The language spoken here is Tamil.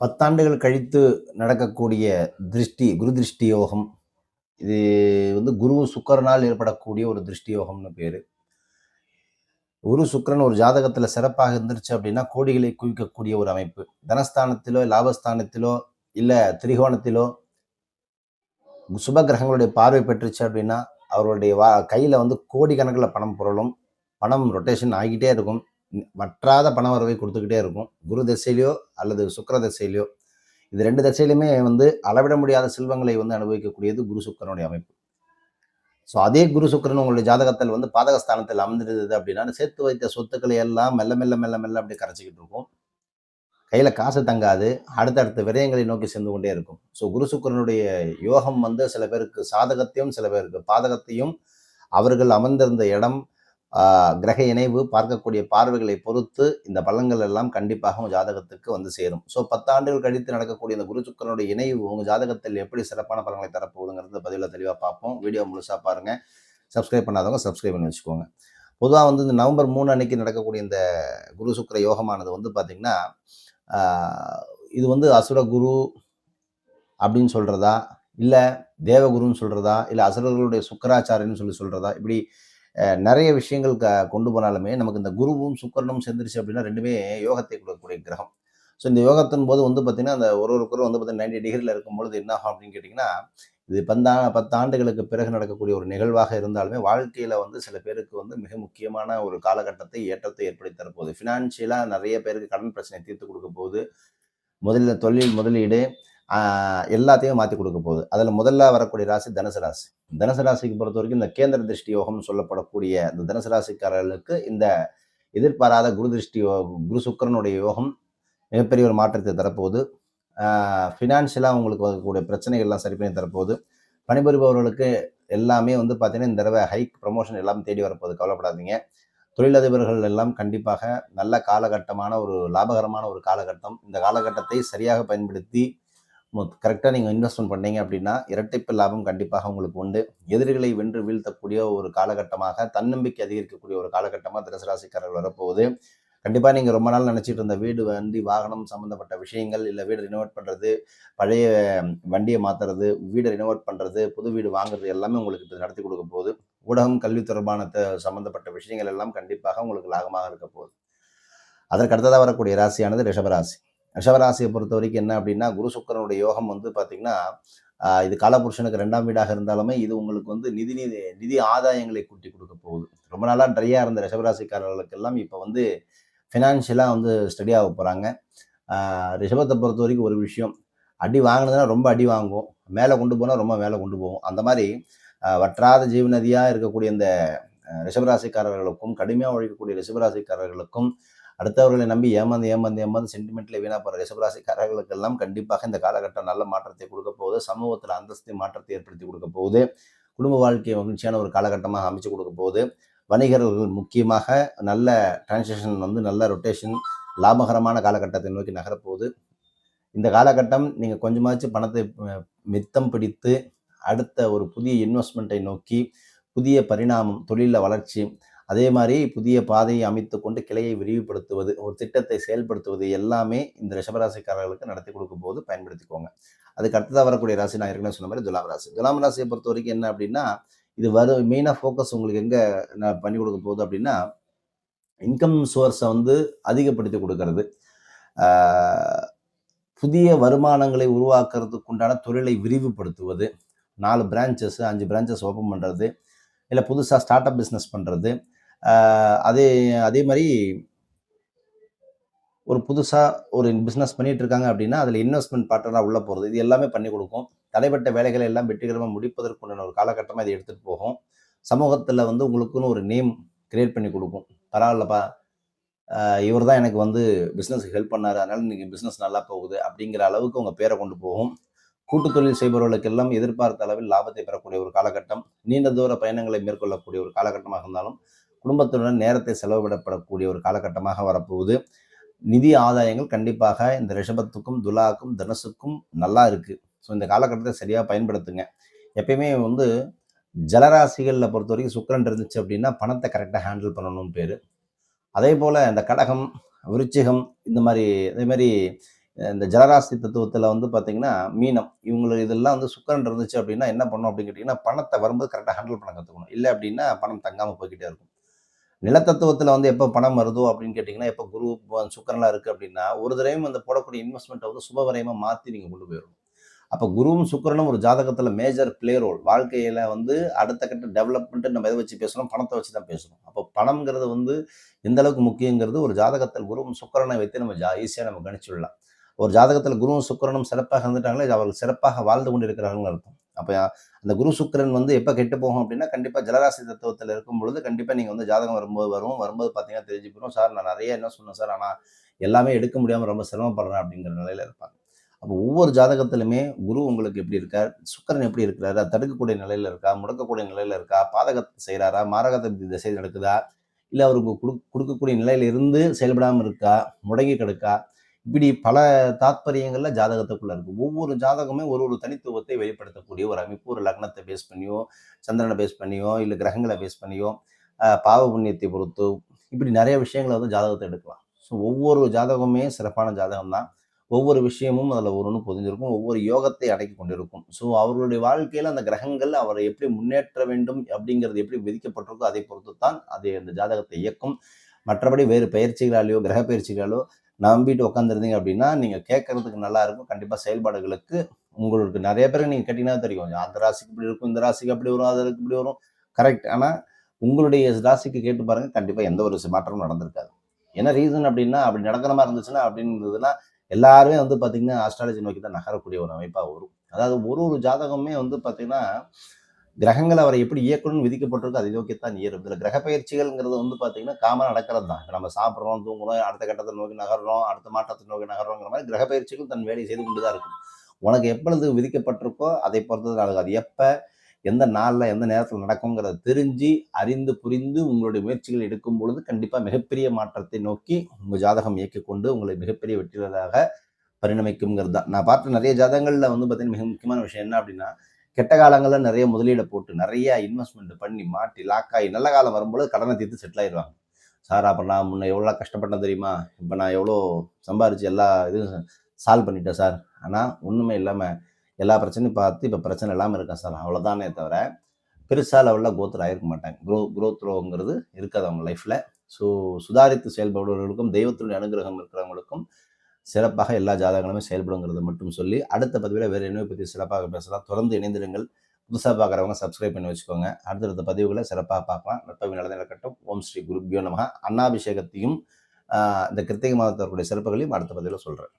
பத்தாண்டுகள் கழித்து நடக்கக்கூடிய திருஷ்டி குரு திருஷ்டி யோகம் இது வந்து குரு சுக்கரனால் ஏற்படக்கூடிய ஒரு திருஷ்டி யோகம்னு பேர். குரு சுக்கரன் ஒரு ஜாதகத்தில் சிறப்பாக இருந்துருச்சு அப்படின்னா கோடிகளை குவிக்கக்கூடிய ஒரு அமைப்பு. தனஸ்தானத்திலோ லாபஸ்தானத்திலோ இல்லை திரிகோணத்திலோ சுப கிரகங்களுடைய பார்வை பெற்றுச்சு அப்படின்னா அவருடைய வா கையில் வந்து கோடிக்கணக்கில் பணம் புரளும் பணம் ரொட்டேஷன் ஆகிட்டே இருக்கும். வற்றாத பண வரவை கொடுத்துக்கிட்டே இருக்கும். குரு திசையிலையோ அல்லது சுக்கர தசையிலையோ. இது ரெண்டு தசையிலுமே வந்து அளவிட முடியாத செல்வங்களை வந்து அனுபவிக்கக்கூடியது குரு சுக்கரனுடைய அமைப்பு. ஸோ அதே குரு சுக்கரன் உங்களுடைய ஜாதகத்தில் வந்து பாதகஸ்தானத்தில் அமர்ந்திருந்தது அப்படின்னா சேர்த்து வைத்த சொத்துக்களை எல்லாம் மெல்ல மெல்ல மெல்ல மெல்ல அப்படி கரைச்சிக்கிட்டு இருக்கும். கையில் காசு தங்காது. அடுத்தடுத்த விரயங்களை நோக்கி சென்று கொண்டே இருக்கும். ஸோ குரு சுக்கரனுடைய யோகம் வந்து சில பேருக்கு சாதகத்தையும் சில பேருக்கு பாதகத்தையும் அவர்கள் அமர்ந்திருந்த இடம் கிரக இணைவு பார்க்கக்கூடிய பார்வைகளை பொறுத்து இந்த பலன்கள் எல்லாம் கண்டிப்பாக உங்கள் ஜாதகத்துக்கு வந்து சேரும். ஸோ பத்தாண்டுகள் கழித்து நடக்கக்கூடிய இந்த குரு சுக்கரனுடைய இணைவு உங்கள் ஜாதகத்தில் எப்படி சிறப்பான பலன்களை தரப்போகுதுங்கிறது பதிவில் தெளிவாக பார்ப்போம். வீடியோ முழுசாக பாருங்கள் சப்ஸ்கிரைப் பண்ணாதவங்க சப்ஸ்கிரைப் பண்ணி வச்சுக்கோங்க. பொதுவாக வந்து இந்த நவம்பர் மூணு அன்னைக்கு நடக்கக்கூடிய இந்த குரு சுக்கர யோகமானது வந்து பார்த்திங்கன்னா இது வந்து அசுர குரு அப்படின்னு சொல்கிறதா இல்லை தேவகுருன்னு சொல்கிறதா இல்லை அசுரர்களுடைய சுக்கராச்சாரியன்னு சொல்லி சொல்கிறதா இப்படி நிறைய விஷயங்கள் க கொண்டு போனாலுமே நமக்கு இந்த குருவும் சுக்கரனும் சேர்ந்துருச்சு அப்படின்னா ரெண்டுமே யோகத்தை கொடுக்கக்கூடிய கிரகம். ஸோ இந்த யோகத்தின் போது வந்து பார்த்திங்கன்னா அந்த ஒரு ஒருக்கரும் வந்து பார்த்தீங்கன்னா நைன்டி டிகிரியில் இருக்கும்பொழுது என்ன ஆகும் அப்படின்னு கேட்டிங்கன்னா இது பந்தா பத்து ஆண்டுகளுக்கு பிறகு நடக்கக்கூடிய ஒரு நிகழ்வாக இருந்தாலுமே வாழ்க்கையில் வந்து சில பேருக்கு வந்து மிக முக்கியமான ஒரு காலகட்டத்தை ஏற்றத்தை ஏற்படுத்தி தரப்போகுது. ஃபினான்ஷியலாக நிறைய பேருக்கு கடன் பிரச்சனை தீர்த்து கொடுக்க போகுது. முதலில் தொழில் முதலீடு எல்லாத்தையும் மாற்றி கொடுக்க போகுது. அதில் முதல்ல வரக்கூடிய ராசி தனுசு ராசி. தனுசு ராசிக்கு பொறுத்த வரைக்கும் இந்த கேந்திர திருஷ்டி யோகம் சொல்லப்படக்கூடிய இந்த தனுசு ராசிக்காரர்களுக்கு இந்த எதிர்பாராத குரு திருஷ்டி குரு சுக்கரனுடைய யோகம் மிகப்பெரிய ஒரு மாற்றத்தை தரப்போகுது. ஃபினான்ஷியலாக உங்களுக்கு வரக்கூடிய பிரச்சனைகள்லாம் சரி பண்ணி தரப்போகுது. பணிபுரிபவர்களுக்கு எல்லாமே வந்து பார்த்தீங்கன்னா இந்த தடவை ஹைக் ப்ரமோஷன் எல்லாம் தேடி வரப்போகுது. கவலைப்படாதீங்க. தொழிலதிபர்கள் எல்லாம் கண்டிப்பாக நல்ல காலகட்டமான ஒரு லாபகரமான ஒரு காலகட்டம். இந்த காலகட்டத்தை சரியாக பயன்படுத்தி கரெக்டாக நீங்கள் இன்வெஸ்ட்மெண்ட் பண்ணீங்க அப்படின்னா இரட்டைப்பு லாபம் கண்டிப்பாக உங்களுக்கு உண்டு. எதிரிகளை வென்று வீழ்த்தக்கூடிய ஒரு காலகட்டமாக தன்னம்பிக்கை அதிகரிக்கக்கூடிய ஒரு காலகட்டமாக திருசராசிக்காரர்கள் வரப்போகுது. கண்டிப்பாக நீங்கள் ரொம்ப நாள் நினச்சிட்டு இருந்த வீடு வண்டி வாகனம் சம்மந்தப்பட்ட விஷயங்கள் இல்லை வீடு ரினோவேட் பண்ணுறது பழைய வண்டியை மாற்றுறது வீடை ரினோவேட் பண்ணுறது புது வீடு வாங்குறது எல்லாமே உங்களுக்கு இப்போ நடத்தி கொடுக்க போகுது. ஊடகம் கல்வி தொடர்பான சம்மந்தப்பட்ட விஷயங்கள் எல்லாம் கண்டிப்பாக உங்களுக்கு லாபமாக இருக்க போகுது. அதற்கு அடுத்ததாக வரக்கூடிய ராசியானது ரிஷபராசி ரிஷபராசியை பொறுத்த வரைக்கும் என்ன அப்படின்னா குரு சுக்கரனுடைய யோகம் வந்து பார்த்திங்கன்னா இது காலபுருஷனுக்கு ரெண்டாம் வீடாக இருந்தாலுமே இது உங்களுக்கு வந்து நிதி நிதி நிதி ஆதாயங்களை கூட்டி கொடுக்க போகுது. ரொம்ப நாளாக ட்ரையாக இருந்த ரிஷபராசிக்காரர்களுக்கெல்லாம் இப்போ வந்து ஃபினான்ஷியலாக வந்து ஸ்டடி ஆக போகிறாங்க ரிஷபத்தை பொறுத்த வரைக்கும் ஒரு விஷயம். அடி வாங்கினதுன்னா ரொம்ப அடி வாங்குவோம். மேலே கொண்டு போனால் ரொம்ப மேலே கொண்டு போவோம். அந்த மாதிரி வற்றாத ஜீவநதியாக இருக்கக்கூடிய இந்த ரிஷபராசிக்காரர்களுக்கும் கடுமையாக உழைக்கக்கூடிய ரிஷபராசிக்காரர்களுக்கும் அடுத்தவர்களை நம்பி ஏமாந்து ஏமாந்து ஏமாந்து சென்டிமெண்ட்டில் வீணாக போகிற ரிஷபராசிக்காரர்களுக்கெல்லாம் கண்டிப்பாக இந்த காலகட்டம் நல்ல மாற்றத்தை கொடுக்க போகுது. சமூகத்தில் அந்தஸ்தை மாற்றத்தை ஏற்படுத்தி கொடுக்க போகுது. குடும்ப வாழ்க்கையை மகிழ்ச்சியான ஒரு காலகட்டமாக அமைச்சு கொடுக்க போகுது. வணிகர்கள் முக்கியமாக நல்ல டிரான்சாக்ஷன் வந்து நல்ல ரொட்டேஷன் லாபகரமான காலகட்டத்தை நோக்கி நகரப்போகுது இந்த காலகட்டம் நீங்கள் கொஞ்சமாச்சும் பணத்தை மித்தம் பிடித்து அடுத்த ஒரு புதிய இன்வெஸ்ட்மெண்ட்டை நோக்கி புதிய பரிணாமம் தொழிலில் வளர்ச்சி அதே மாதிரி புதிய பாதையை அமைத்து கொண்டு கிளையை விரிவுபடுத்துவது ஒரு திட்டத்தை செயல்படுத்துவது எல்லாமே இந்த ரிஷபராசிக்காரர்களுக்கு நடத்தி கொடுக்கும் போது பயன்படுத்திக்கோங்க. அதுக்கு அடுத்ததாக வரக்கூடிய ராசி நான் ஏற்கனவே சொன்ன மாதிரி துலாம் ராசி. துலாம் ராசியை பொறுத்த வரைக்கும் என்ன அப்படின்னா இது வரும் மெயினாக ஃபோக்கஸ் உங்களுக்கு எங்கே நான் பண்ணி கொடுக்க போகுது அப்படின்னா இன்கம் சோர்ஸை வந்து அதிகப்படுத்தி கொடுக்கறது. புதிய வருமானங்களை உருவாக்குறதுக்கு உண்டான தொழிலை விரிவுபடுத்துவது. நாலு பிரான்ச்சஸ் அஞ்சு பிரான்ச்சஸ் ஓப்பன் பண்ணுறது இல்லை புதுசாக ஸ்டார்ட் அப் பிஸ்னஸ் பண்ணுறது அதே அதே மாதிரி ஒரு புதுசாக ஒரு பிஸ்னஸ் பண்ணிகிட்டு இருக்காங்க அப்படின்னா அதில் இன்வெஸ்ட்மெண்ட் பார்ட்னராக உள்ளே போகிறது இது எல்லாமே பண்ணி கொடுக்கும். தடைப்பட்ட வேலைகளை எல்லாம் வெற்றிகரமாக முடிப்பதற்குண்டான ஒரு காலகட்டமாக இதை எடுத்துகிட்டு போகும். சமூகத்தில் வந்து உங்களுக்குன்னு ஒரு நேம் கிரியேட் பண்ணி கொடுக்கும். பரவாயில்லப்பா. இவர் தான் எனக்கு வந்து பிஸ்னஸுக்கு ஹெல்ப் பண்ணார். அதனால் இன்றைக்கி பிஸ்னஸ் நல்லா போகுது அப்படிங்கிற அளவுக்கு உங்கள் பேரை கொண்டு போகும். கூட்டு தொழில் செய்பவர்களுக்கெல்லாம் எதிர்பார்த்த அளவில் லாபத்தை பெறக்கூடிய ஒரு காலகட்டம். நீண்ட தூர பயணங்களை மேற்கொள்ளக்கூடிய ஒரு காலகட்டமாக இருந்தாலும் குடும்பத்துடன் நேரத்தை செலவிடப்படக்கூடிய ஒரு காலகட்டமாக வரப்போகுது. நிதி ஆதாயங்கள் கண்டிப்பாக இந்த ரிஷபத்துக்கும் துலாக்கும் தனுசுக்கும் நல்லா இருக்குது ஸோ இந்த காலகட்டத்தை சரியாக பயன்படுத்துங்க. எப்பயுமே வந்து ஜலராசிகளில் பொறுத்த வரைக்கும் சுக்கரன் இருந்துச்சு அப்படின்னா பணத்தை கரெக்டாக ஹேண்டில் பண்ணணும்னு பேர். அதே போல் இந்த கடகம் விருச்சிகம் இந்த மாதிரி அதே மாதிரி இந்த ஜலராசி தத்துவத்தில் வந்து பார்த்தீங்கன்னா மீனம் இவங்களுக்கு இதெல்லாம் வந்து சுக்கரன் இருந்துச்சு அப்படின்னா என்ன பண்ணும் அப்படின்னு கேட்டிங்கன்னா பணத்தை வரும்போது கரெக்டாக ஹேண்டில் பண்ண கற்றுக்கணும் இல்லை அப்படின்னா பணம் தங்காமல் போய்கிட்டே இருக்கும். நிலத்தத்துவத்தில் வந்து எப்போ பணம் வருதோ அப்படின்னு கேட்டிங்கன்னா எப்போ குரு சுக்கரனாக இருக்குது அப்படின்னா ஒரு தடவையும் அந்த போடக்கூடிய இன்வெஸ்ட்மெண்ட்டை வந்து சுபவரையமாக மாற்றி நீங்கள் கொண்டு போயிடணும் அப்போ குருவும் சுக்கரனும் ஒரு ஜாதகத்தில் மேஜர் ப்ளே ரோல் வாழ்க்கையில் வந்து அடுத்த கட்ட டெவலப்மெண்ட்டு நம்ம எதை வச்சு பேசணும் பணத்தை வச்சு தான் பேசணும் அப்போ பணம்ங்கிறது வந்து எந்த அளவுக்கு முக்கியங்கிறது ஒரு ஜாதகத்தில் குருவும் சுக்கரனை வைத்து நம்ம ஜா ஈஸியாக நம்ம கணிச்சுடலாம் ஒரு ஜாதகத்தில் குருவும் சுக்கரனும் சிறப்பாக இருந்துட்டாங்களே அவர்கள் சிறப்பாக வாழ்ந்து கொண்டு இருக்கிறாங்கன்னு அர்த்தம். அப்போ அந்த குரு சுக்கரன் வந்து எப்போ கெட்டு போகும் அப்படின்னா கண்டிப்பாக ஜலராசி தத்துவத்தில் இருக்கும் பொழுது கண்டிப்பாக நீங்கள் வந்து ஜாதகம் வரும்போது வரும். வரும்போது பார்த்தீங்கன்னா தெரிஞ்சு போயிடும். சார் நான் நிறைய என்ன சொன்னேன் சார் ஆனால் எல்லாமே எடுக்க முடியாமல் ரொம்ப சிரமப்படுறேன் அப்படிங்கிற நிலையில் இருப்பாங்க. அப்போ ஒவ்வொரு ஜாதகத்திலுமே குரு உங்களுக்கு எப்படி இருக்கார்? சுக்கரன் எப்படி இருக்கிறாரு? தடுக்கக்கூடிய நிலையில் இருக்கா? முடக்கக்கூடிய நிலையில் இருக்கா? பாதகத்தை செய்கிறாரா மாரகத்தை திசை நடக்குதா? இல்லை அவருக்கு கொடு கொடுக்கக்கூடிய நிலையில் இருந்து செயல்படாமல் இருக்கா? முடங்கி கிடக்கா? இப்படி பல தாத்பரியங்கள்ல ஜாதகத்துக்குள்ள இருக்கு. ஒவ்வொரு ஜாதகமே ஒரு ஒரு தனித்துவத்தை வெளிப்படுத்தக்கூடிய ஒரு அமைப்பு. ஒரு லக்னத்தை பேஸ் பண்ணியோ சந்திரனை பேஸ் பண்ணியோ இல்லை கிரகங்களை பேஸ் பண்ணியோ பாவ புண்ணியத்தை பொறுத்து இப்படி நிறைய விஷயங்களை வந்து ஜாதகத்தை எடுக்கலாம். ஸோ ஒவ்வொரு ஜாதகமே சிறப்பான ஜாதகம் தான் ஒவ்வொரு விஷயமும் அதில் ஒரு ஒன்று பொதிஞ்சிருக்கும் ஒவ்வொரு யோகத்தை அடக்கி கொண்டிருக்கும். ஸோ அவர்களுடைய வாழ்க்கையில் அந்த கிரகங்கள் அவரை எப்படி முன்னேற்ற வேண்டும் அப்படிங்கிறது எப்படி விதிக்கப்பட்டிருக்கோ அதை பொறுத்து தான் அது அந்த ஜாதகத்தை இயக்கும். மற்றபடி வேறு பயிற்சிகளாலேயோ கிரக பயிற்சிகளாலோ நம்பிட்டு உட்காந்துருந்தீங்க அப்படின்னா நீங்கள் கேட்கறதுக்கு நல்லா இருக்கும். கண்டிப்பாக செயல்பாடுகளுக்கு உங்களுக்கு நிறைய பேருக்கு நீங்கள் கேட்டிங்கன்னா தெரியும். அந்த ராசிக்கு இப்படி இருக்கும் இந்த ராசிக்கு அப்படி வரும் அதற்கு இப்படி வரும். கரெக்ட் ஆனால் உங்களுடைய ராசிக்கு கேட்டு பாருங்கள் கண்டிப்பாக எந்த ஒரு மாற்றமும் நடந்திருக்காது. என்ன ரீசன் அப்படின்னா அப்படி நடக்கிற மாதிரி இருந்துச்சுன்னா அப்படின்றதுன்னா எல்லாருமே வந்து பார்த்தீங்கன்னா ஆஸ்ட்ராலஜி நோக்கி தான் நகரக்கூடிய ஒரு அமைப்பாக வரும். அதாவது ஒரு ஒரு ஜாதகமே வந்து பார்த்தீங்கன்னா கிரகங்கள் அவரை எப்படி இயக்கணும்னு விதிக்கப்பட்டிருக்கோ அதை நோக்கித்தான் ஏறும் இதில் கிரக பயிற்சிகள்ங்கிறது வந்து பார்த்தீங்கன்னா காமனாக நடக்கிறது தான் நம்ம சாப்பிட்றோம் தூங்குறோம் அடுத்த கட்டத்தை நோக்கி நகர்றோம் அடுத்த மாற்றத்தை நோக்கி நகர்றோங்கிற மாதிரி கிரக பயிற்சிகள் தன் வேலையை செய்து கொண்டு தான் இருக்கும். உனக்கு எப்பொழுது விதிக்கப்பட்டிருக்கோ அதை பொறுத்தது நடக்கும் அது எப்போ எந்த நாளில் எந்த நேரத்தில் நடக்குங்கிறத தெரிஞ்சு அறிந்து புரிந்து உங்களுடைய முயற்சிகள் எடுக்கும் பொழுது கண்டிப்பாக மிகப்பெரிய மாற்றத்தை நோக்கி உங்கள் ஜாதகம் இயக்கிக்கொண்டு உங்களை மிகப்பெரிய வெற்றிகளாக பரிணமிக்குங்கிறது தான் நான் பார்த்த நிறைய ஜாதகங்களில் வந்து பார்த்தீங்கன்னா மிக முக்கியமான விஷயம் என்ன அப்படின்னா கெட்ட காலங்களில் நிறைய முதலீடை போட்டு நிறைய இன்வெஸ்ட்மெண்ட் பண்ணி மாட்டி லாக் ஆகி நல்ல காலம் வரும்போது கடனை தீர்த்து செட்டில் ஆயிடுவாங்க. சார் அப்போ நான் முன்ன எவ்வளோ கஷ்டப்பட்டேன் தெரியுமா? இப்போ நான் எவ்வளோ சம்பாரிச்சு எல்லா இதுவும் சால்வ் பண்ணிட்டேன் சார். ஆனால் ஒன்றுமே இல்லாமல் எல்லா பிரச்சனையும் பார்த்து இப்போ பிரச்சனை இல்லாமல் இருக்கேன் சார். அவ்வளோதானே தவிர பெருசாக லெவலில் கோத்ரூ ஆகிருக்க மாட்டாங்க க்ரோ க்ரோத் ரோங்கிறது இருக்காது அவங்க லைஃப்பில் ஸோ சுதாரித்து செயல்படுபவர்களுக்கும் தெய்வத்தினுடைய அனுகிரகம் இருக்கிறவங்களுக்கும் சிறப்பாக எல்லா ஜாதகங்களுமே செயல்படுங்கிறத மட்டும் சொல்லி அடுத்த பதிவில் வேறு என்ன பற்றி சிறப்பாக பேசலாம் தொடர்ந்து இணைந்திருங்கள். புதுசாக பார்க்குறவங்க சப்ஸ்கிரைப் பண்ணி வச்சுக்கோங்க. அடுத்தடுத்த பதிவுகளை சிறப்பாக பார்க்கலாம். நட்பவி நல்லது நடக்கட்டும். ஓம் ஸ்ரீ குருப்யோ நமக. அன்னாபிஷேகத்தையும் இந்த கிருத்திகை மாதத்திற்குடைய சிறப்புகளையும் அடுத்த பதிவில் சொல்கிறேன்